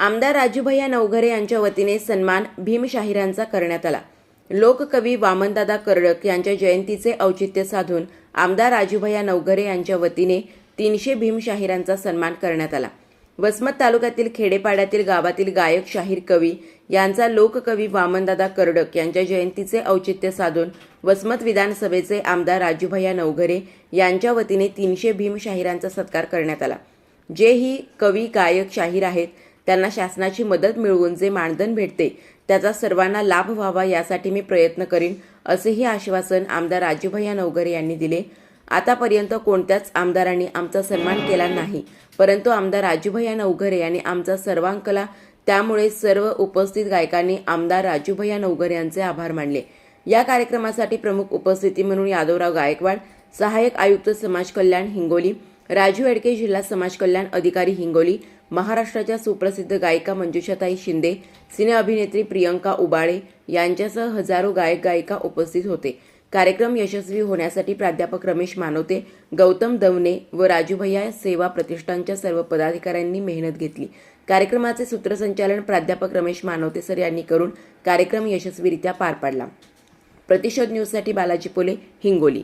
आमदार राजूभैया नवघरे यांच्या वतीने सन्मान भीमशाहिरांचा करण्यात आला. लोककवी वामनदादा कर्डक यांच्या जयंतीचे औचित्य साधून आमदार राजूभैया नवघरे यांच्या वतीने तीनशे भीमशाहिरांचा सन्मान करण्यात आला. वसमत तालुक्यातील खेडेपाड्यातील गावातील गायक शाहीर कवी यांचा लोककवी वामनदादा कर्डक यांच्या जयंतीचे औचित्य साधून वसमत विधानसभेचे आमदार राजूभैया नवघरे यांच्या वतीने तीनशे भीमशाहिरांचा सत्कार करण्यात आला. जे ही कवी गायक शाहीर आहेत त्यांना शासनाची मदत मिळवून जे मानधन भेटते त्याचा सर्वांना लाभ व्हावा यासाठी मी प्रयत्न करीन असेही आश्वासन आमदार राजूभैया नवघरे यांनी दिले. आतापर्यंत कोणत्याच आमदारांनी आमचा सन्मान केला नाही परंतु आमदार राजूभैया नवघरे यांनी आमचा सर्वांकला त्यामुळे सर्व उपस्थित गायकांनी आमदार राजूभैया नवघरे यांचे आभार मानले. या कार्यक्रमासाठी प्रमुख उपस्थिती म्हणून यादवराव गायकवाड सहाय्यक आयुक्त समाज कल्याण हिंगोली राजू एडके जिल्हा समाज कल्याण अधिकारी हिंगोली महाराष्ट्राच्या सुप्रसिद्ध गायिका मंजुषाताई शिंदे सिने अभिनेत्री प्रियंका उबाळे यांच्यासह हजारो गायक गायिका उपस्थित होते. कार्यक्रम यशस्वी होण्यासाठी प्राध्यापक रमेश मानवते गौतम दवने व राजूभैया सेवा प्रतिष्ठानच्या सर्व पदाधिकाऱ्यांनी मेहनत घेतली. कार्यक्रमाचे सूत्रसंचालन प्राध्यापक रमेश मानवते सर यांनी करून कार्यक्रम यशस्वीरित्या पार पाडला. प्रतिशोध न्यूजसाठी बालाजी पोले हिंगोली.